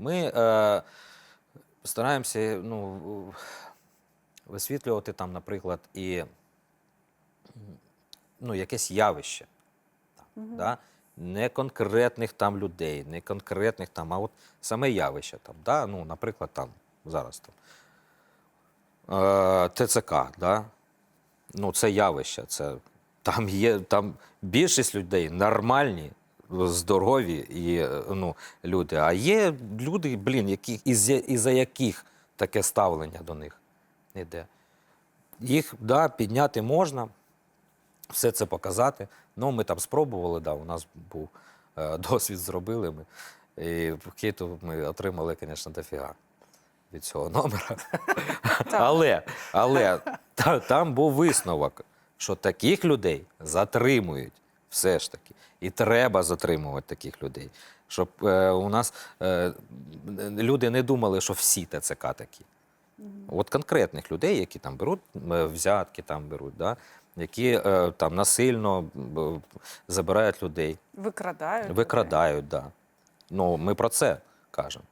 Ми е, стараємося ну, висвітлювати там, наприклад, і ну, якесь явище. Там, да? Не конкретних там людей, не конкретних там, а от саме явище. Там, да? ну, наприклад, там зараз там. Е, ТЦК, да? ну, це явище. Це, там є там більшість людей нормальні, здорові і, е, ну, люди. А є люди, блін, які, із, із-за яких таке ставлення до них йде. Їх да, підняти можна, все це показати. Ну, ми там спробували, да, у нас був е, досвід, зробили ми. І Киту ми отримали, звісно, дофіга від цього номера. Але, але та, там був висновок, що таких людей затримують все ж таки. І треба затримувати таких людей. Щоб е, у нас е, люди не думали, що всі ТЦК такі. От конкретних людей, які там беруть е, взятки, там беруть, да? які е, там насильно е, забирають людей, Викрадають. викрадають. Да. Ну, ми про це кажемо.